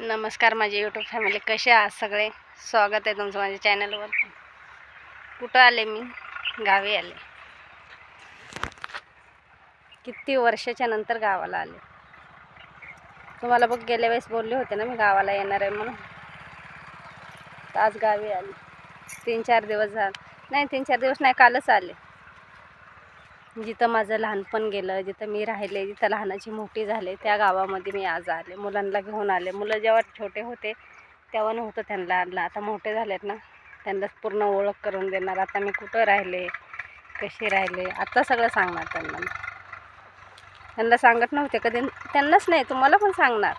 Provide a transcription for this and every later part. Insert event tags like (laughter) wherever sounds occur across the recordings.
नमस्कार माझे YouTube family कसे आहात सगळे? स्वागत आहे तुमचं माझ्या चॅनलवर कुठं आले मी? गावी आले. किती वर्षाच्या नंतर गावाला आले. तुम्हाला बघ गेल्या वेळेस बोलले होते ना मी गावाला येणार आहे म्हणून. आज गावी आले. तीन चार दिवस झाले. नाही तीन चार दिवस नाही कालच आले. जिथं माझं लहानपण गेलं जिथं मी राहिले जिथं लहानाची मोठी झाले त्या गावामध्ये मी आज आले. मुलांना घेऊन आले. मुलं जेव्हा छोटे होते तेव्हा नव्हतं त्यांना. आणलं आता मोठे झालेत ना त्यांना पूर्ण ओळख करून देणार. आता मी कुठं राहिले कसे राहिले आता सगळं सांगणार त्यांना. त्यांना सांगत नव्हते कधी. त्यांनाच नाही तुम्हाला पण सांगणार.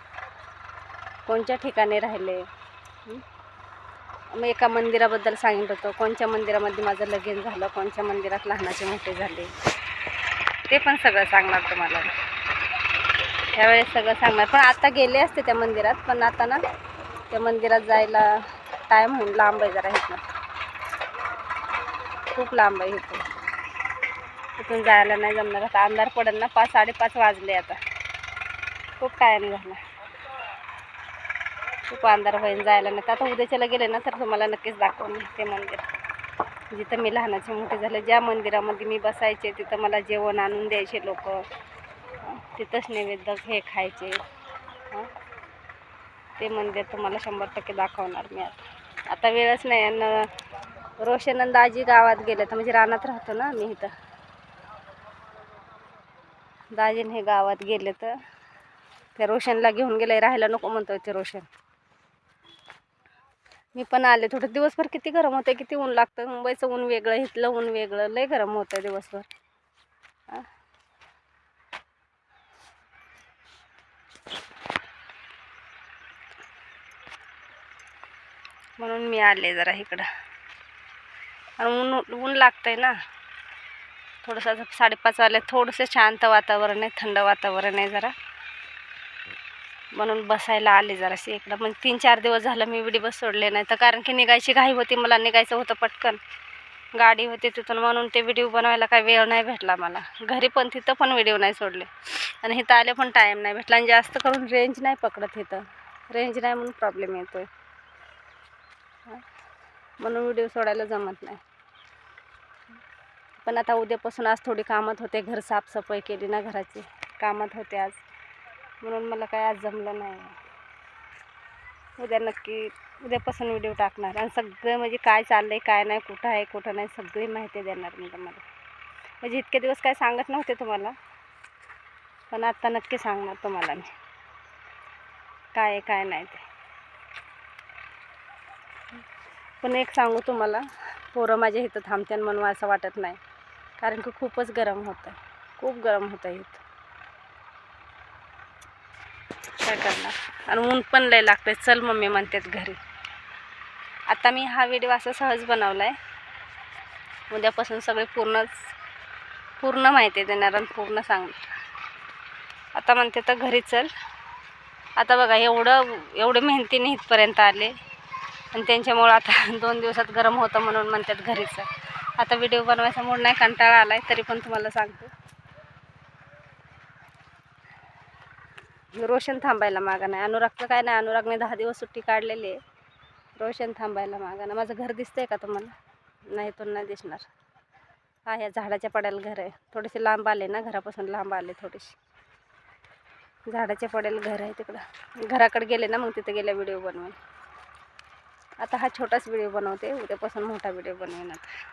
कोणत्या ठिकाणी राहिले? मी एका मंदिराबद्दल सांगितलं होतं. कोणत्या मंदिरामध्ये माझं लगीन झालं? कोणत्या मंदिरात लहानाचे मोठे झाले? ते पण सगळं सांगणार तुम्हाला. त्यावेळेस सगळं सांगणार. पण आता गेले असते त्या मंदिरात पण आता ना त्या मंदिरात जायला टाईम होऊन लांब आहे जरा इथनं. खूप लांब आहे इथून इथून जायला नाही जमणार. आता अंधार पडेल ना पाच साडेपाच वाजले आता. खूप टाईम झाला. खूप अंधार होईल जायला. नाही तर आता उद्याच्याला गेले ना तर तुम्हाला नक्कीच दाखवून ते मंदिर. जिथं मी लहानाचे मोठे झाले ज्या मंदिरामध्ये मी बसायचे तिथं मला जेवण आणून द्यायचे लोक. तिथंच नैवेद्य हे खायचे. ते मंदिर तुम्हाला शंभर टक्के दाखवणार मी आता. आता वेळच नाही आणि रोशन दाजी गावात गेले तर म्हणजे रानात राहतो ना मी इथं. दाजीन हे गावात गेले तर त्या रोशनला घेऊन गेले राहायला नको म्हणतो ते रोशन. मी पण आले. थोडं दिवसभर किती गरम होतं किती ऊन लागतं मुंबईचं ऊन वेगळं इथलं ऊन वेगळं. लय गरम होतं दिवसभर. म्हणून मी आले जरा इकडं. आणि ऊन ऊन लागतंय ना. थोडंसं साडेपाच वाजले. थोडंसं शांत वातावरण आहे थंड वातावरण आहे जरा. म्हणून बसायला आले जराशी इकडं मग तीन चार दिवस झालं मी विडी बस सोडले नाही तर कारण की निघायची घाई होती मला निघायचं होतं पटकन. गाडी होती तिथून म्हणून ते व्हिडिओ बनवायला काय वेळ नाही भेटला मला. घरी पण तिथं पण व्हिडिओ नाही सोडले. आणि इथं आले पण टाईम नाही भेटला आणि जास्त करून रेंज नाही पकडत इथं. रेंज नाही म्हणून प्रॉब्लेम येतो आहे म्हणून व्हिडिओ सोडायला जमत नाही. पण आता उद्यापासून आज थोडी कामात होते. घर साफसफाई केली ना घराची. कामात होते आज. म्हणून मला काय आज जमलं नाही. उद्या नक्की उद्यापासून व्हिडिओ टाकणार. आणि सगळं म्हणजे काय चाललं आहे काय नाही कुठं आहे कुठं नाही सगळी माहिती देणार मी तुम्हाला. म्हणजे इतके दिवस काय सांगत नव्हते तुम्हाला. पण आत्ता नक्की सांगणार तुम्हाला मी. काय आहे काय नाही ते. पण एक सांगू तुम्हाला पोरं माझ्या इथं थांबत्यान म्हणून असं वाटत नाही. कारण की खूपच गरम होतं खूप गरम होतं इथं. काय करणार? आणि ऊन पण लय लागतंय. चल मम्मी म्हणतात घरी. आता मी हा व्हिडिओ असा सहज बनवला आहे उद्यापासून सगळे पूर्णच पूर्ण माहिती देणार आणि पूर्ण सांगणार. आता म्हणते तर घरी चल. आता बघा एवढं एवढे मेहनतीने इथपर्यंत आले. आणि त्यांच्यामुळं आता (laughs) दोन दिवसात गरम होतं म्हणून म्हणतात घरीच चल. आता व्हिडिओ बनवायचा मूड नाही कंटाळा आला आहे तरी पण तुम्हाला सांगतो. रोशन थांबायला मागा नाही. अनुरागचं काय नाही अनुरागने दहा दिवस सुट्टी काढलेली आहे. रोशन थांबायला मागा ना माझं घर दिसतंय का तुम्हाला? नाही तो नाही दिसणार. हा ह्या झाडाच्या पड्याला घर आहे. थोडेसे लांब आले ना घरापासून लांब आले थोडेसे झाडाच्या पड्याला घर आहे तिकडं. घराकडे गेले ना मग तिथे गेल्या व्हिडिओ बनवेन. आता हा छोटाच व्हिडिओ बनवते उद्यापासून मोठा व्हिडिओ बनवेन आता.